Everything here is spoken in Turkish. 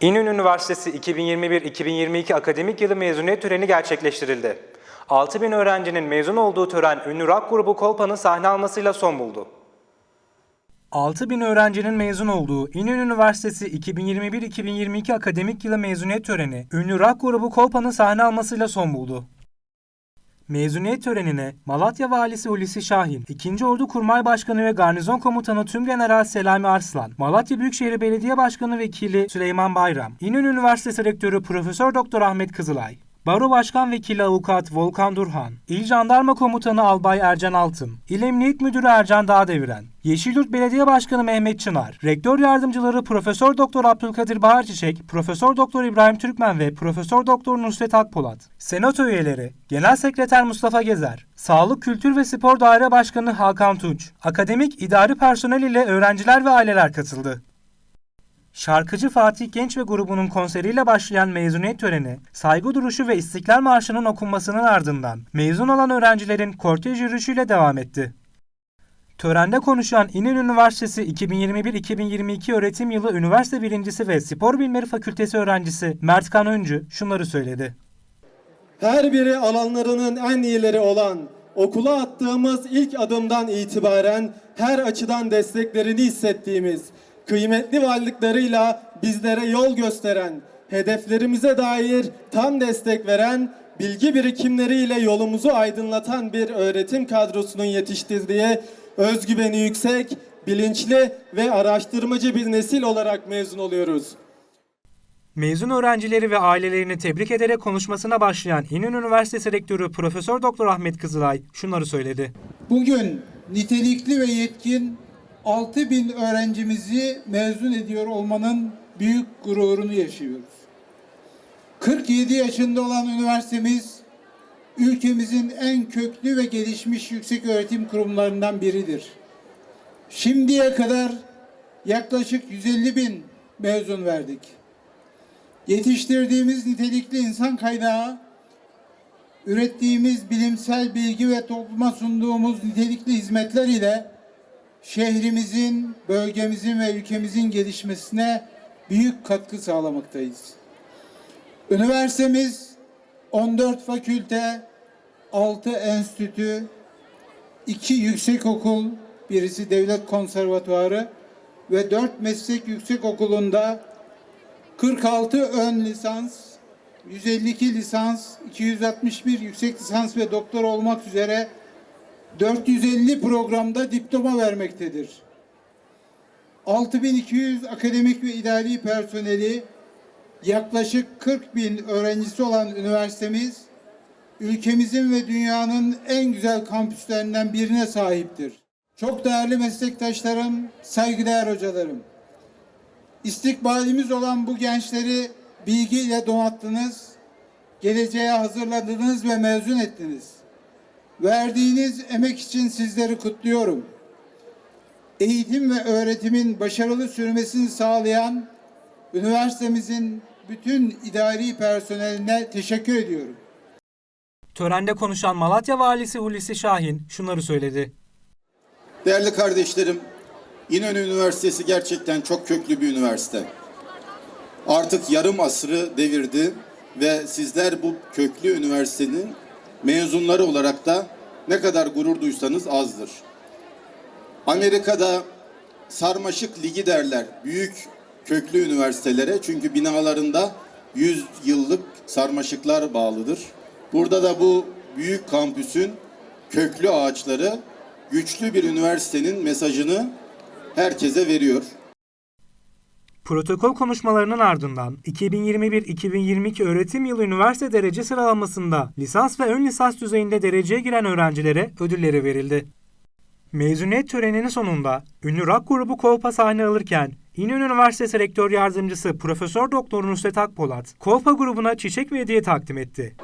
İnönü Üniversitesi 2021-2022 akademik yılı mezuniyet töreni gerçekleştirildi. 6000 öğrencinin mezun olduğu tören ünlü rock grubu Kolpa'nın sahne almasıyla son buldu. 6000 öğrencinin mezun olduğu İnönü Üniversitesi 2021-2022 akademik yılı mezuniyet töreni ünlü rock grubu Kolpa'nın sahne almasıyla son buldu. Mezuniyet törenine Malatya Valisi Hulusi Şahin, 2. Ordu Kurmay Başkanı ve Garnizon Komutanı Tümgeneral Selami Arslan, Malatya Büyükşehir Belediye Başkanı Vekili Süleyman Bayram, İnönü Üniversitesi Rektörü Profesör Doktor Ahmet Kızılay, Baro Başkan Vekili Avukat Volkan Durhan, İl Jandarma Komutanı Albay Ercan Altın, İl Emniyet Müdürü Ercan Dağdeviren, Yeşilyurt Belediye Başkanı Mehmet Çınar, Rektör Yardımcıları Profesör Doktor Abdülkadir Bahar Çiçek, Profesör Doktor İbrahim Türkmen ve Profesör Doktor Nusret Akpolat, Senato üyeleri, Genel Sekreter Mustafa Gezer, Sağlık Kültür ve Spor Daire Başkanı Hakan Tunç, akademik idari personel ile öğrenciler ve aileler katıldı. Şarkıcı Fatih Genç ve grubunun konseriyle başlayan mezuniyet töreni, saygı duruşu ve İstiklal Marşı'nın okunmasının ardından mezun olan öğrencilerin kortej yürüyüşüyle devam etti. Törende konuşan İnönü Üniversitesi 2021-2022 öğretim yılı üniversite birincisi ve spor bilimleri fakültesi öğrencisi Mert Kan Öncü şunları söyledi. Her biri alanlarının en iyileri olan, okula attığımız ilk adımdan itibaren her açıdan desteklerini hissettiğimiz, kıymetli varlıklarıyla bizlere yol gösteren, hedeflerimize dair tam destek veren, bilgi birikimleriyle yolumuzu aydınlatan bir öğretim kadrosunun yetiştirdiği özgüveni yüksek, bilinçli ve araştırmacı bir nesil olarak mezun oluyoruz. Mezun öğrencileri ve ailelerini tebrik ederek konuşmasına başlayan İnönü Üniversitesi Rektörü Profesör Doktor Ahmet Kızılay şunları söyledi. Bugün nitelikli ve yetkin 6000 öğrencimizi mezun ediyor olmanın büyük gururunu yaşıyoruz. 47 yaşında olan üniversitemiz ülkemizin en köklü ve gelişmiş yüksek öğretim kurumlarından biridir. Şimdiye kadar yaklaşık 150 bin mezun verdik. Yetiştirdiğimiz nitelikli insan kaynağı ürettiğimiz bilimsel bilgi ve topluma sunduğumuz nitelikli hizmetler ile şehrimizin, bölgemizin ve ülkemizin gelişmesine büyük katkı sağlamaktayız. Üniversitemiz 14 fakülte, 6 enstitü, 2 yüksekokul, birisi devlet konservatuarı ve 4 meslek yüksekokulunda 46 ön lisans, 152 lisans, 261 yüksek lisans ve doktor olmak üzere 450 programda diploma vermektedir. 6200 akademik ve idari personeli, yaklaşık 40 bin öğrencisi olan üniversitemiz, ülkemizin ve dünyanın en güzel kampüslerinden birine sahiptir. Çok değerli meslektaşlarım, saygıdeğer hocalarım. İstikbalimiz olan bu gençleri bilgiyle donattınız, geleceğe hazırladınız ve mezun ettiniz. Verdiğiniz emek için sizleri kutluyorum. Eğitim ve öğretimin başarılı sürmesini sağlayan üniversitemizin bütün idari personeline teşekkür ediyorum. Törende konuşan Malatya Valisi Hulusi Şahin şunları söyledi. Değerli kardeşlerim, İnönü Üniversitesi gerçekten çok köklü bir üniversite. Artık yarım asrı devirdi ve sizler bu köklü üniversitenin mezunları olarak da ne kadar gurur duysanız azdır. Amerika'da sarmaşık ligi derler büyük köklü üniversitelere çünkü binalarında 100 yıllık sarmaşıklar bağlıdır. Burada da bu büyük kampüsün köklü ağaçları güçlü bir üniversitenin mesajını herkese veriyor. Protokol konuşmalarının ardından 2021-2022 öğretim yılı üniversite derece sıralamasında lisans ve ön lisans düzeyinde dereceye giren öğrencilere ödülleri verildi. Mezuniyet töreninin sonunda ünlü rock grubu Kolpa sahne alırken İnönü Üniversitesi Rektör Yardımcısı Profesör Doktor Nusret Akpolat, Kolpa grubuna çiçek ve hediye takdim etti.